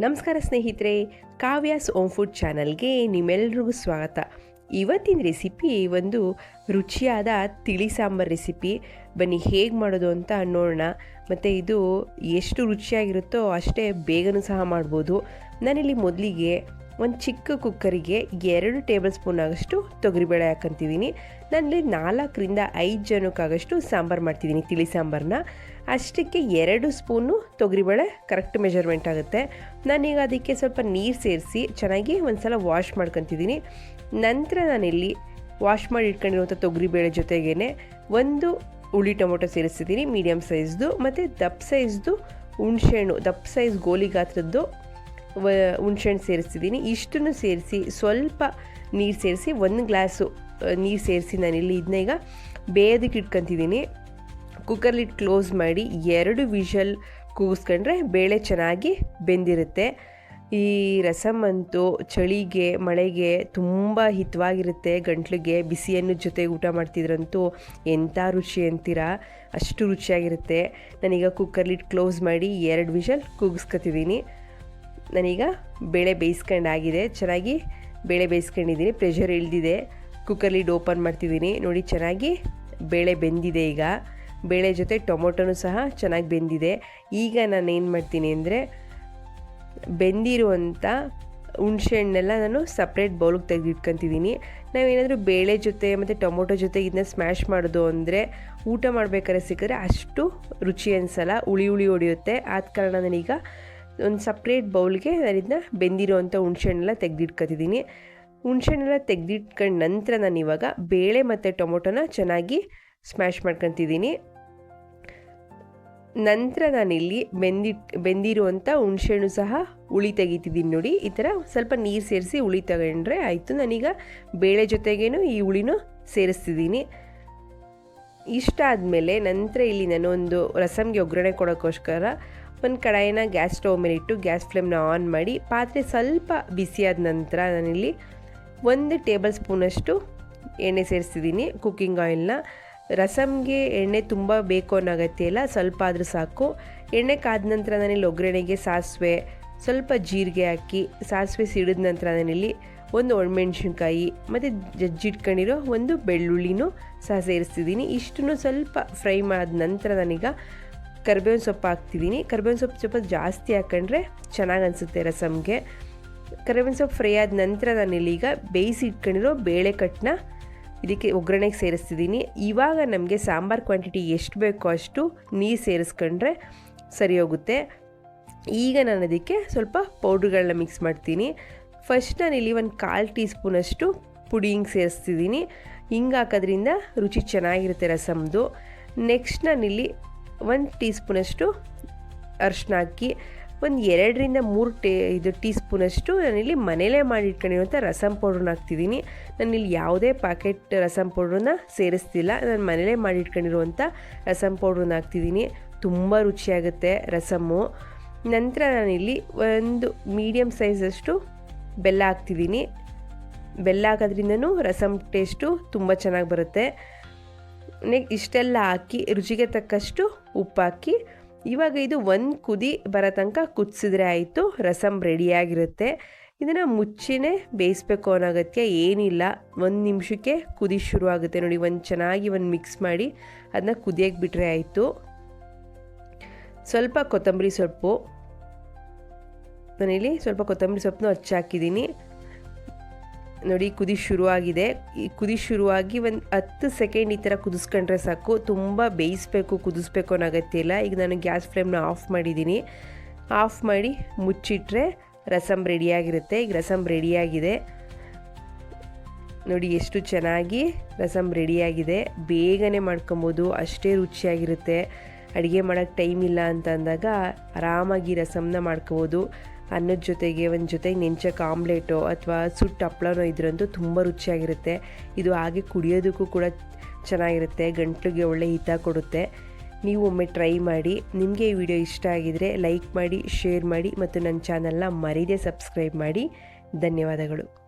ನಮಸ್ಕಾರ ಸ್ನೇಹಿತರೆ, Kavya's ohm food ಚಾನಲ್ಗೆ ನಿಮ್ಮೆಲ್ರಿಗೂ ಸ್ವಾಗತ. ಇವತ್ತಿನ ರೆಸಿಪಿ ಒಂದು ರುಚಿಯಾದ ತಿಳಿ ಸಾಂಬಾರು ರೆಸಿಪಿ. ಬನ್ನಿ ಹೇಗೆ ಮಾಡೋದು ಅಂತ ನೋಡೋಣ. ಮತ್ತು ಇದು ಎಷ್ಟು ರುಚಿಯಾಗಿರುತ್ತೋ ಅಷ್ಟೇ ಬೇಗನೂ ಸಹ ಮಾಡ್ಬೋದು. ನಾನಿಲ್ಲಿ ಮೊದಲಿಗೆ ಒಂದು ಚಿಕ್ಕ ಕುಕ್ಕರಿಗೆ ಎರಡು ಟೇಬಲ್ ಸ್ಪೂನ್ ಆಗಷ್ಟು ತೊಗರಿಬೇಳೆ ಹಾಕಂತಿದ್ದೀನಿ. ನಾನಿಲ್ಲಿ ನಾಲ್ಕರಿಂದ ಐದು ಜನಕ್ಕಾಗಷ್ಟು ಸಾಂಬಾರು ಮಾಡ್ತಿದ್ದೀನಿ ತಿಳಿ ಸಾಂಬಾರನ್ನ ಅಷ್ಟಕ್ಕೆ ಎರಡು ಸ್ಪೂನು ತೊಗರಿಬೇಳೆ ಕರೆಕ್ಟ್ ಮೆಜರ್ಮೆಂಟ್ ಆಗುತ್ತೆ. ನಾನೀಗ ಅದಕ್ಕೆ ಸ್ವಲ್ಪ ನೀರು ಸೇರಿಸಿ ಚೆನ್ನಾಗಿ ಒಂದು ಸಲ ವಾಶ್ ಮಾಡ್ಕೊತಿದ್ದೀನಿ. ನಂತರ ನಾನಿಲ್ಲಿ ವಾಶ್ ಮಾಡಿ ಇಟ್ಕೊಂಡಿರುವಂಥ ತೊಗರಿಬೇಳೆ ಜೊತೆಗೇ ಒಂದು ಹುಳಿ ಟೊಮೊಟೊ ಸೇರಿಸ್ತಿದ್ದೀನಿ ಮೀಡಿಯಮ್ ಸೈಜ್ದು ಮತ್ತು ದಪ್ಪ ಸೈಜ್ದು ಹುಣ್ಸೆಹಣ್ಣು, ದಪ್ಪ ಸೈಜ್ ಗೋಲಿ ಗಾತ್ರದ್ದು ವ, ಹುಣ್ಸೆಹಣ್ಣು ಸೇರಿಸ್ತಿದ್ದೀನಿ. ಇಷ್ಟನ್ನು ಸೇರಿಸಿ ಸ್ವಲ್ಪ ನೀರು ಸೇರಿಸಿ, ಒಂದು ಗ್ಲಾಸು ನೀರು ಸೇರಿಸಿ ನಾನಿಲ್ಲಿ ಇದನ್ನ ಈಗ ಬೇಯೋದಕ್ಕೆ ಇಟ್ಕೊತಿದ್ದೀನಿ. ಕುಕ್ಕರ್ಲಿಟ್ಟು ಕ್ಲೋಸ್ ಮಾಡಿ ಎರಡು ವಿಷಲ್ ಕೂಗಿಸ್ಕೊಂಡ್ರೆ ಬೇಳೆ ಚೆನ್ನಾಗಿ ಬೆಂದಿರುತ್ತೆ. ಈ ರಸಮ್ ಅಂತೂ ಚಳಿಗೆ, ಮಳೆಗೆ ತುಂಬ ಹಿತವಾಗಿರುತ್ತೆ. ಗಂಟ್ಲಿಗೆ ಬಿಸಿಯನ್ನು ಜೊತೆ ಊಟ ಮಾಡ್ತಿದ್ರಂತೂ ಎಂಥ ರುಚಿ ಅಂತೀರಾ? ಅಷ್ಟು ರುಚಿಯಾಗಿರುತ್ತೆ. ನಾನೀಗ ಕುಕ್ಕರ್ಲಿಟ್ಟು ಕ್ಲೋಸ್ ಮಾಡಿ ಎರಡು ವಿಷಲ್ ಕೂಗಿಸ್ಕೊತಿದ್ದೀನಿ. ನಾನೀಗ ಬೇಳೆ ಬೇಯಿಸ್ಕೊಂಡಾಗಿದೆ. ಚೆನ್ನಾಗಿ ಬೇಳೆ ಬೇಯಿಸ್ಕೊಂಡಿದ್ದೀನಿ. ಪ್ರೆಷರ್ ಇಳ್ದಿದೆ. ಕುಕ್ಕರ್ ಲಿಡ್ ಓಪನ್ ಮಾಡ್ತಿದ್ದೀನಿ. ನೋಡಿ ಚೆನ್ನಾಗಿ ಬೇಳೆ ಬೆಂದಿದೆ ಈಗ. ಬೇಳೆ ಜೊತೆ ಟೊಮೊಟೊನೂ ಸಹ ಚೆನ್ನಾಗಿ ಬೆಂದಿದೆ. ಈಗ ನಾನು ಏನು ಮಾಡ್ತೀನಿ ಅಂದರೆ ಬೆಂದಿರುವಂಥ ಹುಣ್ಸೆಹಣ್ಣೆಲ್ಲ ನಾನು ಸಪ್ರೇಟ್ ಬೌಲಿಗೆ ತೆಗೆದಿಟ್ಕೊತಿದ್ದೀನಿ ನಾವೇನಾದರೂ ಬೇಳೆ ಜೊತೆ ಮತ್ತು ಟೊಮೊಟೊ ಜೊತೆ ಇದನ್ನ ಸ್ಮ್ಯಾಶ್ ಮಾಡೋದು ಅಂದರೆ ಊಟ ಮಾಡಬೇಕಾದ್ರೆ ಸಿಕ್ಕಿದ್ರೆ ಅಷ್ಟು ರುಚಿ ಅನಿಸಲ್ಲ, ಹುಳಿ ಹುಳಿ ಹೊಡೆಯುತ್ತೆ. ಆದ ಕಾರಣ ನಾನೀಗ ಒಂದು ಸಪ್ರೇಟ್ ಬೌಲ್ಗೆ ನಾನು ಇದನ್ನ ಬೆಂದಿರೋವಂಥ ಹುಣ್ಸೆಹಣ್ಣೆಲ್ಲ ತೆಗೆದಿಟ್ಕೊತಿದ್ದೀನಿ ಹುಣ್ಸೆಹಣ್ಣೆಲ್ಲ ತೆಗೆದಿಟ್ಕೊಂಡ ನಂತರ ನಾನು ಇವಾಗ ಬೇಳೆ ಮತ್ತು ಟೊಮೊಟೊನ ಚೆನ್ನಾಗಿ ಸ್ಮ್ಯಾಶ್ ಮಾಡ್ಕೊತಿದ್ದೀನಿ ನಂತರ ನಾನಿಲ್ಲಿ ಬೆಂದಿ ಬೆಂದಿರುವಂಥ ಹುಣಸೆಹಣ್ಣು ಸಹ ಹುಳಿ ತೆಗಿತಿದ್ದೀನಿ ನೋಡಿ. ಈ ಥರ ಸ್ವಲ್ಪ ನೀರು ಸೇರಿಸಿ ಹುಳಿ ತಗೊಂಡ್ರೆ ಆಯಿತು. ನಾನೀಗ ಬೇಳೆ ಜೊತೆಗೇನು ಈ ಹುಳಿನೂ ಸೇರಿಸ್ತಿದ್ದೀನಿ. ಇಷ್ಟ ಆದಮೇಲೆ ನಂತರ ಇಲ್ಲಿ ನಾನು ಒಂದು ರಸಮ್ಗೆ ಒಗ್ಗರಣೆ ಕೊಡೋಕ್ಕೋಸ್ಕರ ಒಂದು ಕಡಾಯಿನ ಗ್ಯಾಸ್ ಸ್ಟವ್ ಮೇಲೆ ಇಟ್ಟು ಗ್ಯಾಸ್ ಫ್ಲೇಮ್ನ ಆನ್ ಮಾಡಿ ಪಾತ್ರೆ ಸ್ವಲ್ಪ ಬಿಸಿಯಾದ ನಂತರ ನಾನಿಲ್ಲಿ ಒಂದು ಟೇಬಲ್ ಸ್ಪೂನಷ್ಟು ಎಣ್ಣೆ ಸೇರಿಸ್ತಿದ್ದೀನಿ ಕುಕ್ಕಿಂಗ್ ಆಯಿಲ್ನ. ರಸಮ್ಗೆ ಎಣ್ಣೆ ತುಂಬ ಬೇಕು ಅನ್ನೋ ಅಗತ್ಯ ಇಲ್ಲ, ಸ್ವಲ್ಪ ಆದರೂ ಸಾಕು. ಎಣ್ಣೆ ಕಾದ ನಂತರ ನಾನಿಲ್ಲಿ ಒಗ್ಗರಣೆಗೆ ಸಾಸಿವೆ, ಸ್ವಲ್ಪ ಜೀರಿಗೆ ಹಾಕಿ, ಸಾಸಿವೆ ಸಿಡಿದ ನಂತರ ನಾನಿಲ್ಲಿ ಒಂದು ಒಣಮೆಣ್ಸಿನ್ಕಾಯಿ, ಮತ್ತು ಜಜ್ಜಿಟ್ಕೊಂಡಿರೋ ಒಂದು ಬೆಳ್ಳುಳ್ಳಿನೂ ಸಹ ಸೇರಿಸ್ತಿದ್ದೀನಿ. ಇಷ್ಟನ್ನು ಸ್ವಲ್ಪ ಫ್ರೈ ಮಾಡಿದ ನಂತರ ನಾನೀಗ ಕರ್ಬೇವಿನ ಸೊಪ್ಪು ಹಾಕ್ತಿದ್ದೀನಿ. ಕರ್ಬೇವಿನ ಸೊಪ್ಪು ಸ್ವಲ್ಪ ಜಾಸ್ತಿ ಹಾಕೊಂಡ್ರೆ ಚೆನ್ನಾಗಿ ಅನಿಸುತ್ತೆ ರಸಮ್ಗೆ ಕರ್ಬೇವಿನ ಸೊಪ್ಪು ಫ್ರೈ ಆದ ನಂತರ ನಾನಿಲ್ಲೀಗ ಬೇಯಿಸಿ ಇಟ್ಕೊಂಡಿರೋ ಬೇಳೆ ಕಟ್ಟನ್ನ ಇದಕ್ಕೆ ಒಗ್ಗರಣೆಗೆ ಸೇರಿಸ್ತಿದ್ದೀನಿ. ಇವಾಗ ನಮಗೆ ಸಾಂಬಾರು ಕ್ವಾಂಟಿಟಿ ಎಷ್ಟು ಬೇಕೋ ಅಷ್ಟು ನೀರು ಸೇರಿಸ್ಕೊಂಡ್ರೆ ಸರಿ ಹೋಗುತ್ತೆ. ಈಗ ನಾನು ಅದಕ್ಕೆ ಸ್ವಲ್ಪ ಪೌಡ್ರ್ಗಳನ್ನ ಮಿಕ್ಸ್ ಮಾಡ್ತೀನಿ. ಫಸ್ಟ್ ನಾನಿಲ್ಲಿ ಒಂದು ಕಾಲು ಟೀ ಸ್ಪೂನಷ್ಟು ಪುಡಿ ಹಿಂಗೆ ಸೇರಿಸ್ತಿದ್ದೀನಿ. ಹಿಂಗೆ ಹಾಕೋದ್ರಿಂದ ರುಚಿ ಚೆನ್ನಾಗಿರುತ್ತೆ ರಸಮ್ದು. ನೆಕ್ಸ್ಟ್ ನಾನಿಲ್ಲಿ ಒಂದು ಟೀ ಸ್ಪೂನಷ್ಟು ಅರ್ಶಿನ ಹಾಕಿ ಒಂದು ಎರಡರಿಂದ ಮೂರು ಟೇ, ಇದು ಟೀ ಸ್ಪೂನಷ್ಟು ನಾನಿಲ್ಲಿ ಮನೇಲೇ ಮಾಡಿಟ್ಕೊಂಡಿರುವಂಥ ರಸಮ್ ಪೌಡ್ರನ್ನ ಹಾಕ್ತಿದ್ದೀನಿ. ನಾನಿಲ್ಲಿ ಯಾವುದೇ ಪ್ಯಾಕೆಟ್ ರಸಮ್ ಪೌಡ್ರನ್ನ ಸೇರಿಸ್ತಿಲ್ಲ. ನಾನು ಮನೇಲೇ ಮಾಡಿಟ್ಕೊಂಡಿರುವಂಥ ರಸಮ್ ಪೌಡ್ರನ್ನ ಹಾಕ್ತಿದ್ದೀನಿ. ತುಂಬ ರುಚಿಯಾಗುತ್ತೆ ರಸಮ್ಮು. ನಂತರ ನಾನಿಲ್ಲಿ ಒಂದು ಮೀಡಿಯಮ್ ಸೈಜಷ್ಟು ಬೆಲ್ಲ ಹಾಕ್ತಿದ್ದೀನಿ. ಬೆಲ್ಲ ಹಾಕೋದ್ರಿಂದನೂ ರಸಮ್ ಟೇಸ್ಟು ತುಂಬ ಚೆನ್ನಾಗಿ ಬರುತ್ತೆ. ನೆ ಇಷ್ಟೆಲ್ಲ ಹಾಕಿ ರುಚಿಗೆ ತಕ್ಕಷ್ಟು ಉಪ್ಪು ಹಾಕಿ ಇವಾಗ ಇದು ಒಂದು ಕುದಿ ಬರೋ ತನಕ ಕುದಿಸಿದ್ರೆ ಆಯಿತು ರಸಮ್ ರೆಡಿಯಾಗಿರುತ್ತೆ ಇದನ್ನು ಮುಚ್ಚಿನೇ ಬೇಯಿಸ್ಬೇಕು ಅನ್ನೋ ಅಗತ್ಯ ಏನಿಲ್ಲ. ಒಂದು ನಿಮಿಷಕ್ಕೆ ಕುದಿ ಶುರು ಆಗುತ್ತೆ ನೋಡಿ, ಒಂದು ಚೆನ್ನಾಗಿ ಒಂದು ಮಿಕ್ಸ್ ಮಾಡಿ ಅದನ್ನ ಕುದಿಯೋಕ್ಕೆ ಬಿಟ್ಟರೆ ಆಯಿತು. ಸ್ವಲ್ಪ ಕೊತ್ತಂಬರಿ ಸೊಪ್ಪು. ನಾನಿಲ್ಲಿ ಸ್ವಲ್ಪ ಕೊತ್ತಂಬರಿ ಸೊಪ್ಪನ್ನು ಹಚ್ಚಾಕಿದ್ದೀನಿ ನೋಡಿ, ಕುದಿ ಶುರುವಾಗಿದೆ. ಈ ಕುದಿ ಶುರುವಾಗಿ ಒಂದು ಹತ್ತು ಸೆಕೆಂಡ್ ಈ ಥರ ಕುದಿಸ್ಕೊಂಡ್ರೆ ಸಾಕು. ತುಂಬ ಬೇಯಿಸ್ಬೇಕು, ಕುದಿಸ್ಬೇಕು ಅನ್ನೋ ಅಗತ್ಯ ಇಲ್ಲ. ಈಗ ನಾನು ಗ್ಯಾಸ್ ಫ್ಲೇಮ್ನ ಆಫ್ ಮಾಡಿದ್ದೀನಿ ಆಫ್ ಮಾಡಿ ಮುಚ್ಚಿಟ್ರೆ ರಸಮ್ ರೆಡಿಯಾಗಿರುತ್ತೆ ಈಗ ರಸಮ್ ರೆಡಿಯಾಗಿದೆ ನೋಡಿ, ಎಷ್ಟು ಚೆನ್ನಾಗಿ ರಸಮ್ ರೆಡಿಯಾಗಿದೆ ಬೇಗನೆ ಮಾಡ್ಕೊಬೋದು. ಅಷ್ಟೇ ರುಚಿಯಾಗಿರುತ್ತೆ. ಅಡುಗೆ ಮಾಡೋಕ್ಕೆ ಟೈಮ್ ಇಲ್ಲ ಅಂತ ಅಂದಾಗ ಆರಾಮಾಗಿ ರಸಮ್ನ ಮಾಡ್ಕೋಬೋದು. ಅನ್ನದ ಜೊತೆಗೆ ಒಂದು ಜೊತೆಗೆ ನೆಂಚಕ್ಕೆ ಆಮ್ಲೆಟೋ ಅಥವಾ ಸುಟ್ಟು ಹಪ್ಳನೋ ಇದ್ರಂತೂ ತುಂಬ ರುಚಿಯಾಗಿರುತ್ತೆ. ಇದು ಹಾಗೆ ಕುಡಿಯೋದಕ್ಕೂ ಕೂಡ ಚೆನ್ನಾಗಿರುತ್ತೆ, ಗಂಟ್ಲಿಗೆ ಒಳ್ಳೆ ಹಿತ ಕೊಡುತ್ತೆ. ನೀವು ಒಮ್ಮೆ ಟ್ರೈ ಮಾಡಿ, ನಿಮಗೆ ಈ ವಿಡಿಯೋ ಇಷ್ಟ ಆಗಿದರೆ ಲೈಕ್ ಮಾಡಿ, ಶೇರ್ ಮಾಡಿ ಮತ್ತು ನನ್ನ ಚಾನಲ್ನ ಮರೀದೆ ಸಬ್ಸ್ಕ್ರೈಬ್ ಮಾಡಿ. ಧನ್ಯವಾದಗಳು.